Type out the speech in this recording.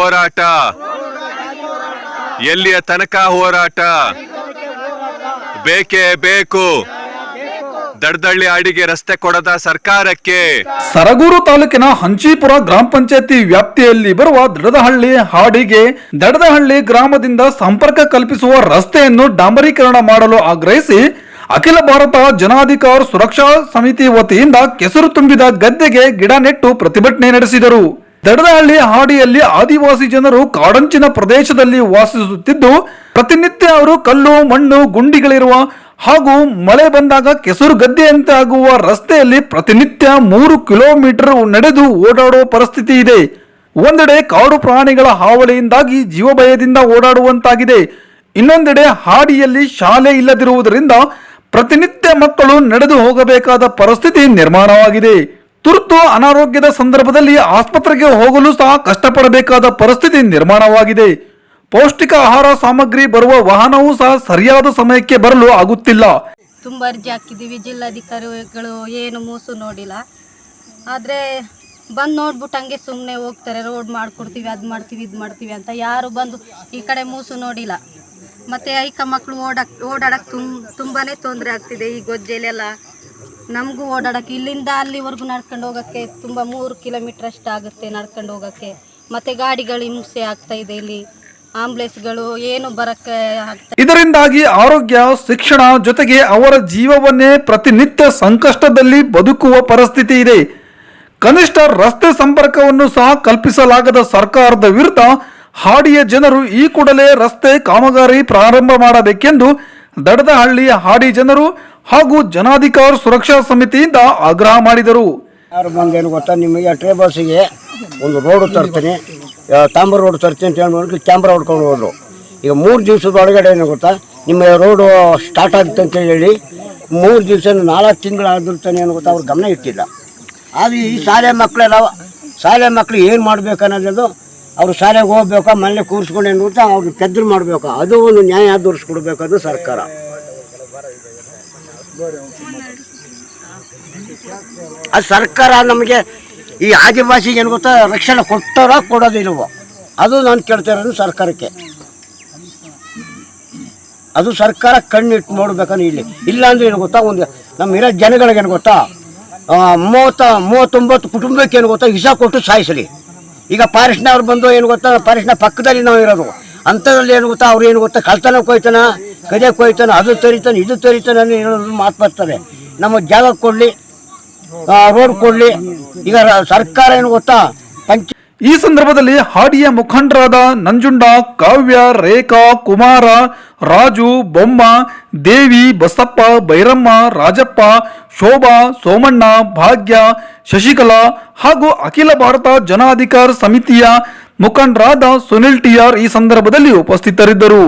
ಹೋರಾಟ. ಎಲ್ಲಿಯ ತನಕ ಹೋರಾಟ? ಬೇಕೇ ಬೇಕು. ದಡದಳ್ಳಿ ಅಡಿಗೆ ರಸ್ತೆ ಕೊಡದ ಸರ್ಕಾರಕ್ಕೆ. ಸರಗೂರು ತಾಲೂಕಿನ ಹಂಚೀಪುರ ಗ್ರಾಮ ಪಂಚಾಯತಿ ವ್ಯಾಪ್ತಿಯಲ್ಲಿ ಬರುವ ದಡದಹಳ್ಳಿ ಹಾಡಿಗೆ ದಡದಹಳ್ಳಿ ಗ್ರಾಮದಿಂದ ಸಂಪರ್ಕ ಕಲ್ಪಿಸುವ ರಸ್ತೆಯನ್ನು ಡಾಂಬರೀಕರಣ ಮಾಡಲು ಆಗ್ರಹಿಸಿ ಅಖಿಲ ಭಾರತ ಜನಾಧಿಕಾರ ಸುರಕ್ಷಾ ಸಮಿತಿ ವತಿಯಿಂದ ಕೆಸರು ತುಂಬಿದ ಗದ್ದೆಗೆ ಗಿಡ ನೆಟ್ಟು ಪ್ರತಿಭಟನೆ ನಡೆಸಿದರು. ದಡದಹಳ್ಳಿ ಹಾಡಿಯಲ್ಲಿ ಆದಿವಾಸಿ ಜನರು ಕಾಡಂಚಿನ ಪ್ರದೇಶದಲ್ಲಿ ವಾಸಿಸುತ್ತಿದ್ದು, ಪ್ರತಿನಿತ್ಯ ಅವರು ಕಲ್ಲು, ಮಣ್ಣು, ಗುಂಡಿಗಳಿರುವ ಹಾಗೂ ಮಳೆ ಬಂದಾಗ ಕೆಸರು ಗದ್ದೆಯಂತೆ ಆಗುವ ರಸ್ತೆಯಲ್ಲಿ ಪ್ರತಿನಿತ್ಯ ಮೂರು ಕಿಲೋಮೀಟರ್ ನಡೆದು ಓಡಾಡುವ ಪರಿಸ್ಥಿತಿ ಇದೆ. ಒಂದೆಡೆ ಕಾಡು ಪ್ರಾಣಿಗಳ ಹಾವಳಿಯಿಂದಾಗಿ ಜೀವಭಯದಿಂದ ಓಡಾಡುವಂತಾಗಿದೆ. ಇನ್ನೊಂದೆಡೆ ಹಾಡಿಯಲ್ಲಿ ಶಾಲೆ ಇಲ್ಲದಿರುವುದರಿಂದ ಪ್ರತಿನಿತ್ಯ ಮಕ್ಕಳು ನಡೆದು ಹೋಗಬೇಕಾದ ಪರಿಸ್ಥಿತಿ ನಿರ್ಮಾಣವಾಗಿದೆ. ತುರ್ತು ಅನಾರೋಗ್ಯದ ಸಂದರ್ಭದಲ್ಲಿ ಆಸ್ಪತ್ರೆಗೆ ಹೋಗಲು ಸಹ ಕಷ್ಟಪಡಬೇಕಾದ ಪರಿಸ್ಥಿತಿ ನಿರ್ಮಾಣವಾಗಿದೆ. ಪೌಷ್ಟಿಕ ಆಹಾರ ಸಾಮಗ್ರಿ ಬರುವ ವಾಹನವೂ ಸಹ ಸರಿಯಾದ ಸಮಯಕ್ಕೆ ಬರಲು ಆಗುತ್ತಿಲ್ಲ. ತುಂಬ ಅರ್ಜಿ ಹಾಕಿದ್ದೀವಿ. ಜಿಲ್ಲಾಧಿಕಾರಿಗಳು ಏನು ಮೂಸು ನೋಡಿಲ್ಲ. ಆದರೆ ಬಂದು ನೋಡ್ಬಿಟ್ಟು ಹಂಗೆ ಸುಮ್ಮನೆ ಹೋಗ್ತಾರೆ. ರೋಡ್ ಮಾಡಿಕೊಡ್ತೀವಿ, ಅದು ಮಾಡ್ತೀವಿ, ಇದು ಮಾಡ್ತೀವಿ ಅಂತ ಯಾರು ಬಂದು ಈ ಕಡೆ ಮೂಸು ನೋಡಿಲ್ಲ. ಮತ್ತು ಐಕ ಮಕ್ಕಳು ಓಡಾಕ್ ಓಡಾಡಕ್ಕೆ ತುಂಬ ತುಂಬಾ ತೊಂದರೆ ಆಗ್ತಿದೆ. ಈ ಗೊಜ್ಜೆಲೆಲ್ಲ ನಮಗೂ ಓಡಾಡೋಕ್ಕೆ ಇಲ್ಲಿಂದ ಅಲ್ಲಿವರೆಗೂ ನಡ್ಕೊಂಡು ಹೋಗೋಕ್ಕೆ ತುಂಬ ಮೂರು ಕಿಲೋಮೀಟ್ರ್ ಅಷ್ಟು ಆಗುತ್ತೆ ನಡ್ಕೊಂಡು ಹೋಗೋಕ್ಕೆ. ಮತ್ತು ಗಾಡಿಗಳು ಹಿಂಸೆ ಆಗ್ತಾ ಇದೆ ಇಲ್ಲಿ. ಆಂಬುಲೆನ್ಸ್ಗಳು ಏನು ಬರೋಕ್ಕೆ ಇದರಿಂದಾಗಿ ಆರೋಗ್ಯ, ಶಿಕ್ಷಣ ಜೊತೆಗೆ ಅವರ ಜೀವವನ್ನೇ ಪ್ರತಿನಿತ್ಯ ಸಂಕಷ್ಟದಲ್ಲಿ ಬದುಕುವ ಪರಿಸ್ಥಿತಿ ಇದೆ. ಕನಿಷ್ಠ ರಸ್ತೆ ಸಂಪರ್ಕವನ್ನು ಸಹ ಕಲ್ಪಿಸಲಾಗದ ಸರ್ಕಾರದ ವಿರುದ್ಧ ಹಾಡಿಯ ಜನರು ಈ ಕೂಡಲೇ ರಸ್ತೆ ಕಾಮಗಾರಿ ಪ್ರಾರಂಭ ಮಾಡಬೇಕೆಂದು ದಡದಹಳ್ಳಿ ಹಾಡಿ ಜನರು ಹಾಗೂ ಜನಾಧಿಕಾರ ಸುರಕ್ಷಾ ಸಮಿತಿಯಿಂದ ಆಗ್ರಹ ಮಾಡಿದರು. ಯಾರು ಬಂದೇನು ಗೊತ್ತಾ? ನಿಮಗೆ ಟ್ರೇ ಬಸ್ಸಿಗೆ ಒಂದು ರೋಡು ತರ್ತೀನಿ. ತಾಂಬರ್ ರೋಡ್ ತರ್ತೀನಿ ಅಂತ ಹೇಳಿ ಕ್ಯಾಮ್ರಾ ಹೊಡ್ಕೊಂಡು ಹೋದ್ರು. ಈಗ ಮೂರು ದಿವಸದ ಒಳಗಡೆ ಏನು ಗೊತ್ತಾ? ನಿಮ್ಮ ರೋಡು ಸ್ಟಾರ್ಟ್ ಆಗುತ್ತೆ ಅಂತ ಹೇಳಿ ಮೂರು ದಿವಸ ನಾಲ್ಕು ತಿಂಗಳು ತಾನೇ ಏನು ಗೊತ್ತಾ? ಅವ್ರು ಗಮನ ಇಟ್ಟಿಲ್ಲ. ಆದರೆ ಈ ಶಾಲೆ ಮಕ್ಕಳೆಲ್ಲ ಶಾಲೆ ಮಕ್ಕಳು ಏನು ಮಾಡ್ಬೇಕು ಅನ್ನೋದು ಅವರು ಶಾಲೆಗೆ ಹೋಗ್ಬೇಕಾ ಮನೇಲಿ ಕೂರಿಸ್ಕೊಂಡು ಏನು ಗೊತ್ತಾ? ಅವ್ರಿಗೆ ಪೆದ್ರು ಮಾಡಬೇಕು? ಅದು ಒಂದು ನ್ಯಾಯ ದೊರಸ್ಕೊಡ್ಬೇಕು ಸರ್ಕಾರ. ಆ ಸರ್ಕಾರ ನಮಗೆ ಈ ಆದಿವಾಸಿಗೆ ಏನು ಗೊತ್ತಾ ರಕ್ಷಣೆ ಕೊಟ್ಟಾರ ಕೊಡೋದಿಲ್ವೋ? ಅದು ನಾನು ಕೇಳ್ತಾ ಇರೋದು ಸರ್ಕಾರಕ್ಕೆ. ಅದು ಸರ್ಕಾರ ಕಣ್ಣಿಟ್ಟು ನೋಡ್ಬೇಕಂದ್ರೆ ಇಲ್ಲಿ. ಇಲ್ಲ ಅಂದ್ರೆ ಏನು ಗೊತ್ತಾ? ಒಂದು ನಮ್ಮ ಇರೋ ಜನಗಳಿಗೆ ಏನು ಗೊತ್ತಾ? ಮೂವತ್ತ, ಮೂವತ್ತೊಂಬತ್ತು ಕುಟುಂಬಕ್ಕೆ ಏನು ಗೊತ್ತಾ? ವಿಷ ಕೊಟ್ಟು ಸಾಯಿಸಲಿ. ಈಗ ಫಾರೆಸ್ಟ್ನವ್ರು ಬಂದು ಏನು ಗೊತ್ತಾ? ಫಾರೆಸ್ಟ್ನ ಪಕ್ಕದಲ್ಲಿ ನಾವು ಇರೋದು ಅಂಥದ್ರಲ್ಲಿ ಏನು ಗೊತ್ತಾ? ಅವ್ರು ಏನು ಗೊತ್ತಾ? ಕಳ್ತನಕ್ಕೆ ಕೊಯ್ತಾನ? ಕದೆ ಹೋಯ್ತಾನೆ ಅದು ತರಿತಾನೆ, ಇದು ತರಿತಾನೆ ಅನ್ನೋ ಏನಾದ್ರು ಮಾತು ಬರ್ತದೆ. ನಮಗೆ ಜಾಗ ಕೊಡಲಿ ರೋಡ್ ಕೊಡಲಿ. ಈಗ ಸರ್ಕಾರ ಏನು ಗೊತ್ತಾ? ಪಂಚ ಈ ಸಂದರ್ಭದಲ್ಲಿ ಹಾಡಿಯ ಮುಖಂಡರಾದ ನಂಜುಂಡ, ಕಾವ್ಯ, ರೇಖಾ, ಕುಮಾರ, ರಾಜು, ಬೊಮ್ಮ, ದೇವಿ, ಬಸಪ್ಪ ಭೈರಮ್ಮ ರಾಜಪ್ಪ, ಶೋಭಾ, ಸೋಮಣ್ಣ, ಭಾಗ್ಯ, ಶಶಿಕಲಾ ಹಾಗೂ ಅಖಿಲ ಭಾರತ ಜನಾಧಿಕಾರ ಸಮಿತಿಯ ಮುಖಂಡರಾದ ಸುನಿಲ್ ಟಿಆರ್ ಈ ಸಂದರ್ಭದಲ್ಲಿ ಉಪಸ್ಥಿತರಿದ್ದರು.